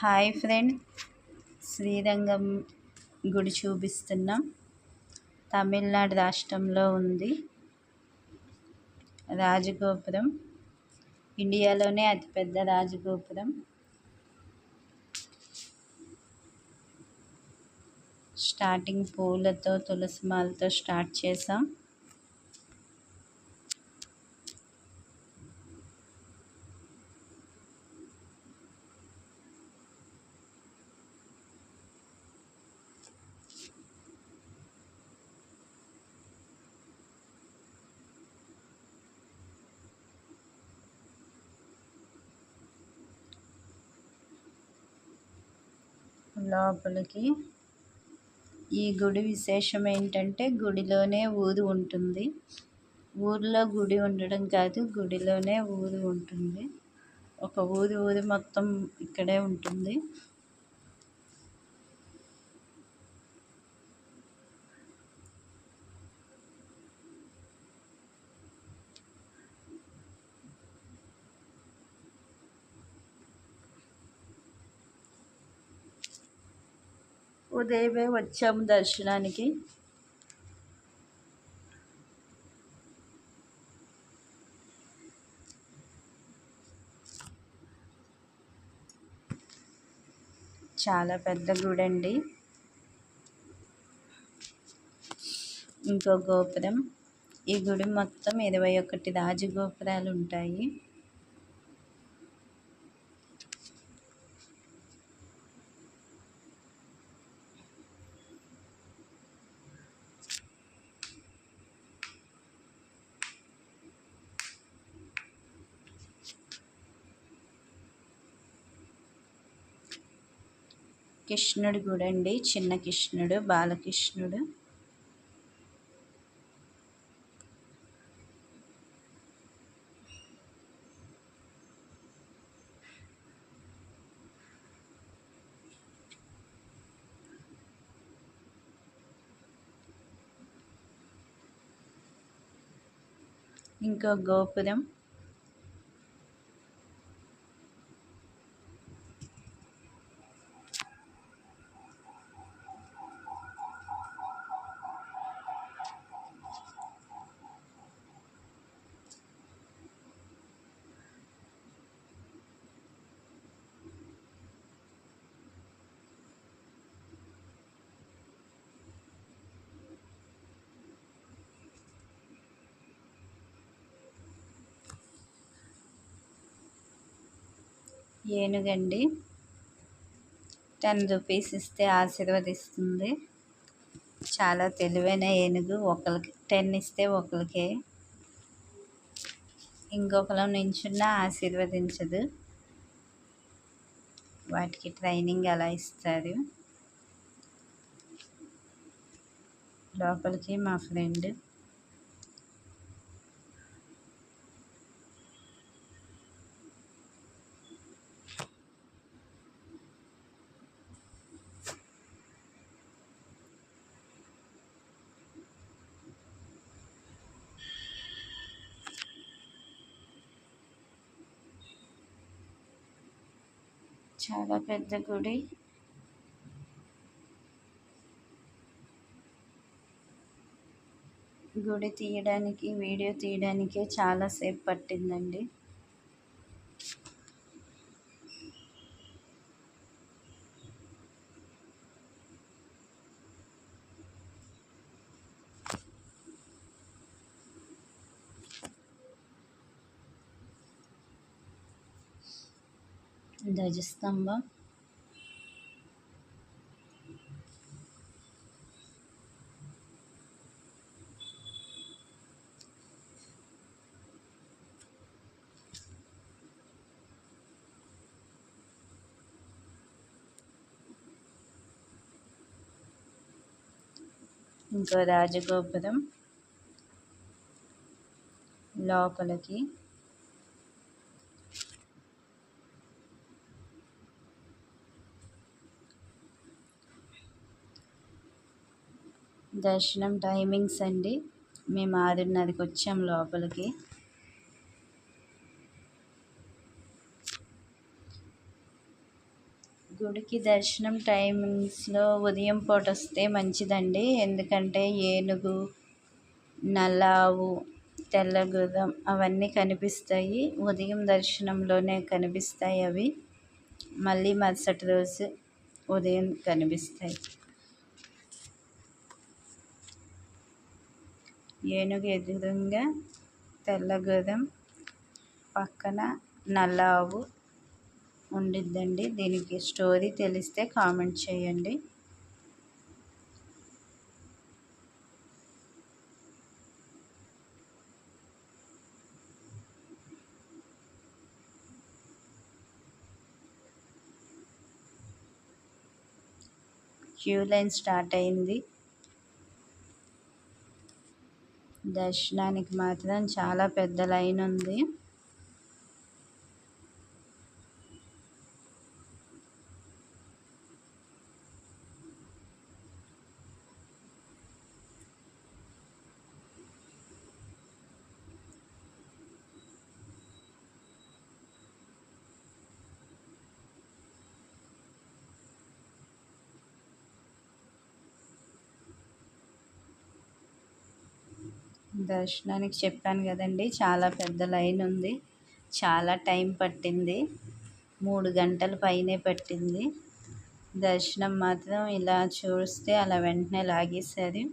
Hi friend. Srirangam గుడి చూపిస్తున్నాం. తమిళనాడు రాష్ట్రంలో ఉంది. రాజగోపురం. ఇండియాలోనే అతిపెద్ద రాజగోపురం. స్టార్టింగ్ పూలతో తులసి మాలతో స్టార్ట్ చేసాం లోపలికి ఈ గుడి విశేషం ఏంటంటే గుడిలోనే ఊరు ఉంటుంది. ఊరిలో గుడి ఉండడం కాదు గుడిలోనే ఊరు ఉంటుంది. ఒక ఊరి ఊరు మొత్తం ఇక్కడే ఉంటుంది. ఉదయమే వచ్చాము దర్శనానికి. చాలా పెద్ద గుడి అండి ఇంకో గోపురం. ఈ గుడి మొత్తం ఇరవై ఒకటి రాజగోపురాలు ఉంటాయి. కృష్ణుడి గుడి అండి చిన్న కృష్ణుడు బాలకృష్ణుడు. ఇంకో గోపురం. ఏనుగండి. టెన్ రూపీస్ ఇస్తే ఆశీర్వదిస్తుంది. చాలా తెలివైన ఏనుగు ఒకరికి టెన్ ఇస్తే ఒకరికే ఇంకొకరు నించున్న ఆశీర్వదించదు. వాటికి ట్రైనింగ్ అలా ఇస్తారు? లోపలికి మా ఫ్రెండ్ చాలా పెద్ద గుడి. గుడి తీయడానికి వీడియో తీయడానికే చాలాసేపు పట్టిందండి. ధ్వజస్తంభం ఇంకో రాజగోపురం. లోపలికి. దర్శనం టైమింగ్స్ అండి. మేము ఆరున్నరకి వచ్చాం లోపలికి. గుడికి దర్శనం టైమింగ్స్లో ఉదయం పూట వస్తే మంచిదండి. ఎందుకంటే ఏనుగు నల్లావు తెల్ల గుర్రం అవన్నీ కనిపిస్తాయి. ఉదయం దర్శనంలోనే కనిపిస్తాయి అవి. మళ్ళీ మరుసటి రోజు ఉదయం కనిపిస్తాయి. ఏనుగు ఎదురుగా తెల్ల గుర్రం పక్కన నల్ల ఆవు ఉండిద్దండి. దీనికి స్టోరీ తెలిస్తే కామెంట్ చేయండి. క్యూ లైన్ స్టార్ట్ అయింది. దర్శనానికి మాత్రం చాలా పెద్ద లైన్ ఉంది. దర్శనానికి చెప్పాను కదండి. చాలా పెద్ద లైన్ ఉంది. చాలా టైం పట్టింది. మూడు గంటల పైనే పట్టింది. దర్శనం మాత్రం ఇలా చూస్తే అలా వెంటనే లాగేశారు.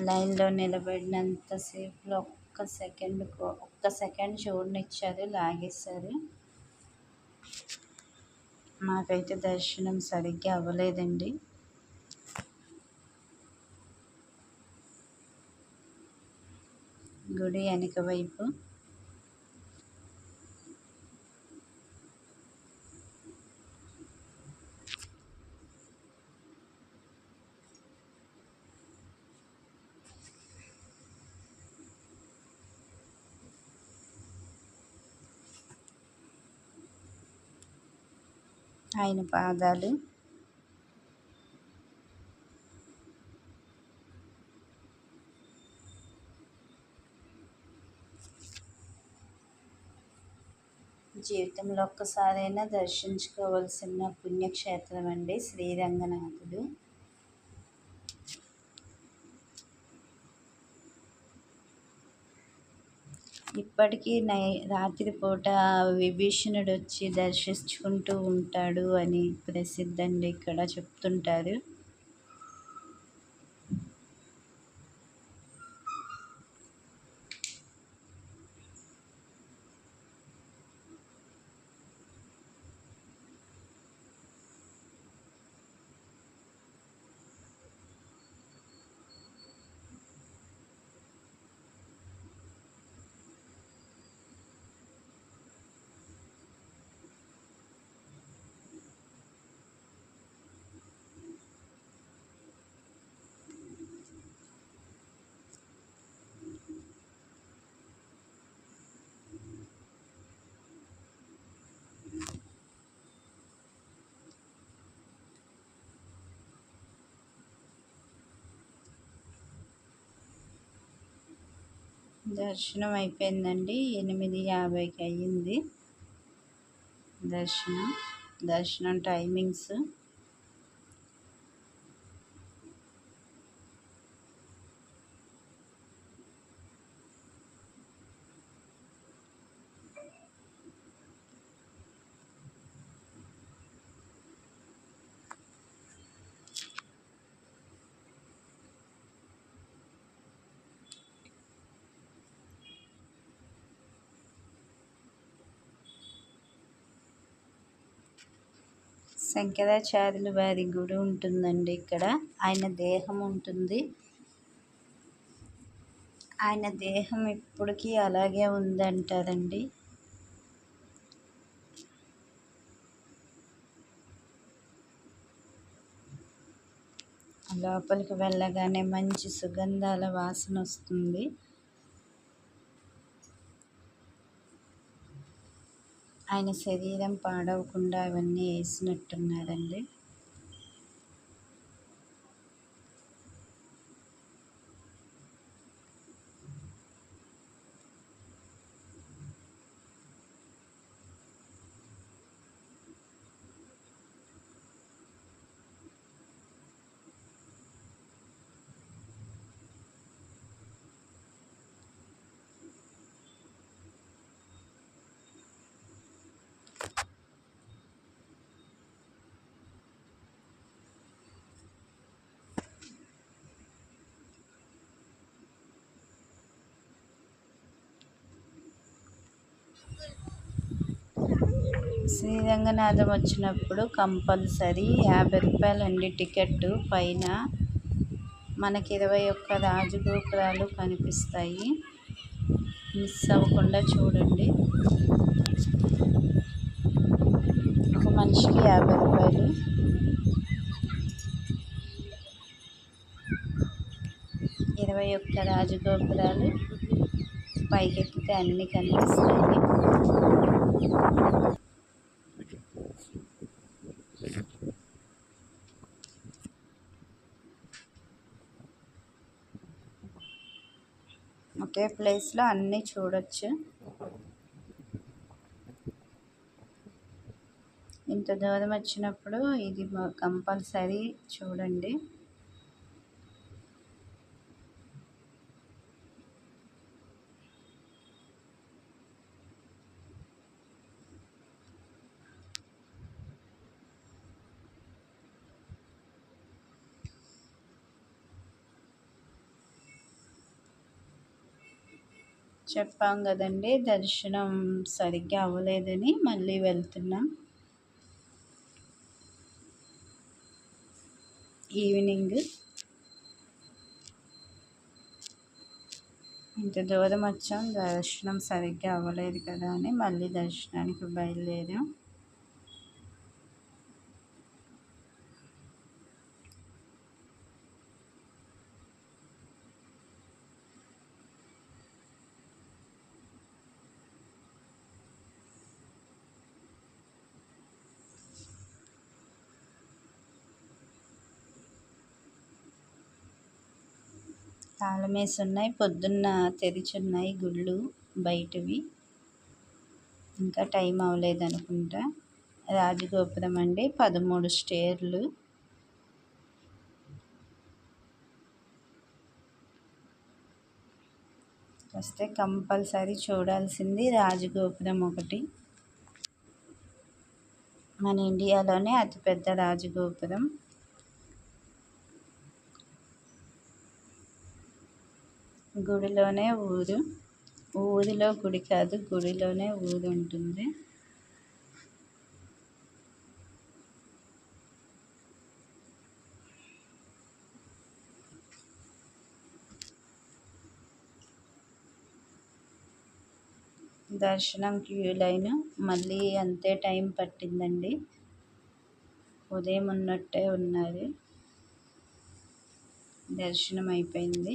లైన్లో నిలబడినంతసేపులో ఒక్క సెకండ్ ఒక్క సెకండ్ చూడనిచ్చారు లాగేశారు. మాకైతే దర్శనం సరిగ్గా అవ్వలేదండి. గుడి వెనక వైపు. ఆయన పాదాలు జీవితంలో ఒక్కసారైనా దర్శించుకోవాల్సిన పుణ్యక్షేత్రం అండి శ్రీరంగనాథుడు. ఇప్పటికీ నై రాత్రిపూట విభీషణుడు వచ్చి దర్శించుకుంటూ ఉంటాడు అని ప్రసిద్ధండి ఇక్కడ చెప్తుంటారు. దర్శనం అయిపోయిందండి. ఎనిమిది యాభైకి అయ్యింది. దర్శనం. దర్శనం టైమింగ్స్. శంకరాచార్యుల వారి గుడి ఉంటుందండి ఇక్కడ. ఆయన దేహం ఉంటుంది. ఆయన దేహం ఇప్పటికీ అలాగే ఉందంటారండి. లోపలికి వెళ్ళగానే మంచి సుగంధాల వాసన వస్తుంది. ఆయన శరీరం పాడవకుండా అవన్నీ వేసినట్టున్నారండి శ్రీరంగనాథం వచ్చినప్పుడు కంపల్సరీ యాభై రూపాయలండి టికెట్ పైన మనకి ఇరవై ఒక్క రాజగోపురాలు కనిపిస్తాయి. మిస్ అవ్వకుండా చూడండి. ఒక మనిషికి యాభై రూపాయలు. ఇరవై ఒక్క రాజగోపురాలు పైకెక్కితే అన్నీ కనిపిస్తాయి. ఒకే ప్లేస్లో అన్నీ చూడొచ్చు. ఇంత దూరం వచ్చినప్పుడు ఇది కంపల్సరీ చూడండి. చెప్పాం కదండి. దర్శనం సరిగ్గా అవ్వలేదని మళ్ళీ వెళ్తున్నాం. ఈవినింగ్. ఇంత దూరం వచ్చాం. దర్శనం సరిగ్గా అవ్వలేదు కదా అని మళ్ళీ దర్శనానికి బయలుదేరాం. తాళమేసి ఉన్నాయి పొద్దున్న తెరిచున్నాయి గుళ్ళు బయటవి. ఇంకా టైం అవ్వలేదు అనుకుంటా రాజగోపురం అండి పదమూడు స్టేర్లు. వస్తే కంపల్సరీ చూడాల్సింది రాజగోపురం ఒకటి. మన ఇండియాలోనే అతిపెద్ద రాజగోపురం. గుడిలోనే ఊరు. ఊరిలో గుడి కాదు గుడిలోనే ఊరు ఉంటుంది దర్శనం క్యూ లైన్. మళ్ళీ అంతే టైం పట్టిందండి. ఉదయం ఉన్నట్టే ఉన్నది. దర్శనం అయిపోయింది.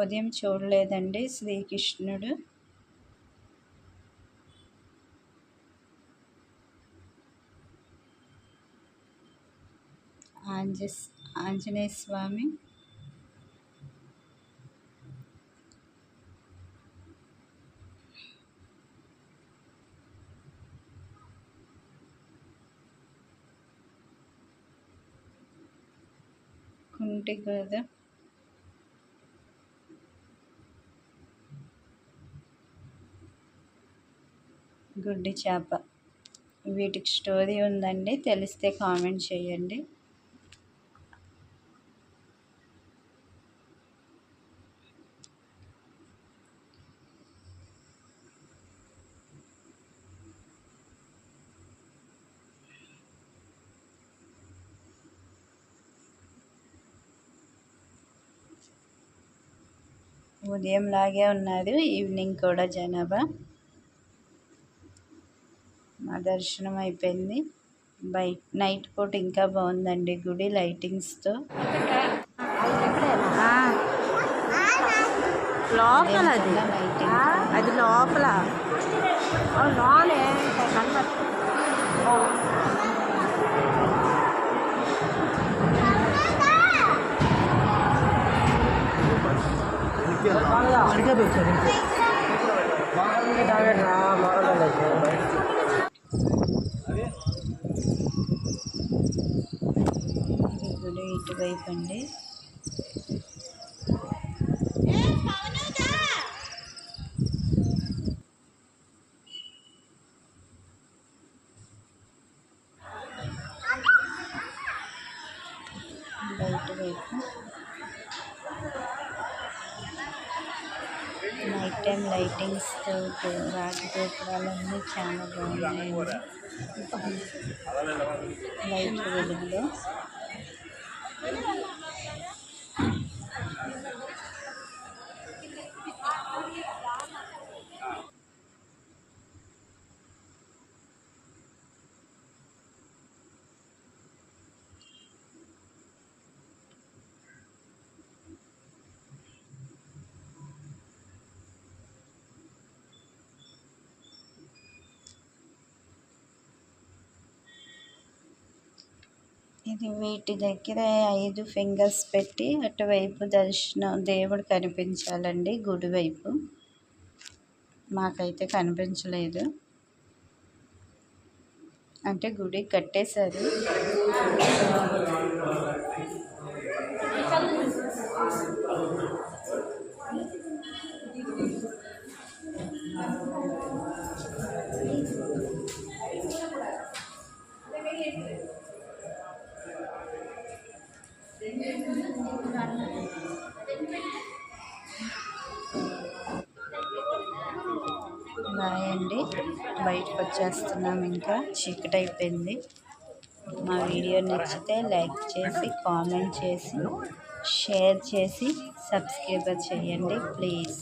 ఉదయం చూడలేదండి శ్రీకృష్ణుడు. ఆంజ ఆంజనేయ స్వామి ఉంటాయి కదా. గుడ్డి చేప. వీటికి స్టోరీ ఉందండి తెలిస్తే కామెంట్ చేయండి. ఉదయం లాగే ఉన్నారు ఈవినింగ్ కూడా జనాభా. మా దర్శనం అయిపోయింది. బయట నైట్ పూట ఇంకా బాగుందండి గుడి లైటింగ్స్తో. లోపల అది లైటింగ్. అది లోపల. ఇటువైపు అండి బయట వైపు నైట్ టైం లైటింగ్స్తో రాగి గోపురాలన్నీ చాలా బాగున్నాయి. లైట్ వెలుగులో. ఇది వీటి దగ్గర ఐదు ఫింగర్స్ పెట్టి అటువైపు దర్శనం దేవుడు కనిపించాలండి గుడి వైపు మాకైతే కనిపించలేదు. అంటే గుడి కట్టేశారు. చేస్తున్నాం ఇంకా. చీకటి అయిపోయింది మా వీడియో నచ్చితే లైక్ చేసి కామెంట్ చేసి షేర్ చేసి సబ్స్క్రైబ్ చేయండి ప్లీజ్.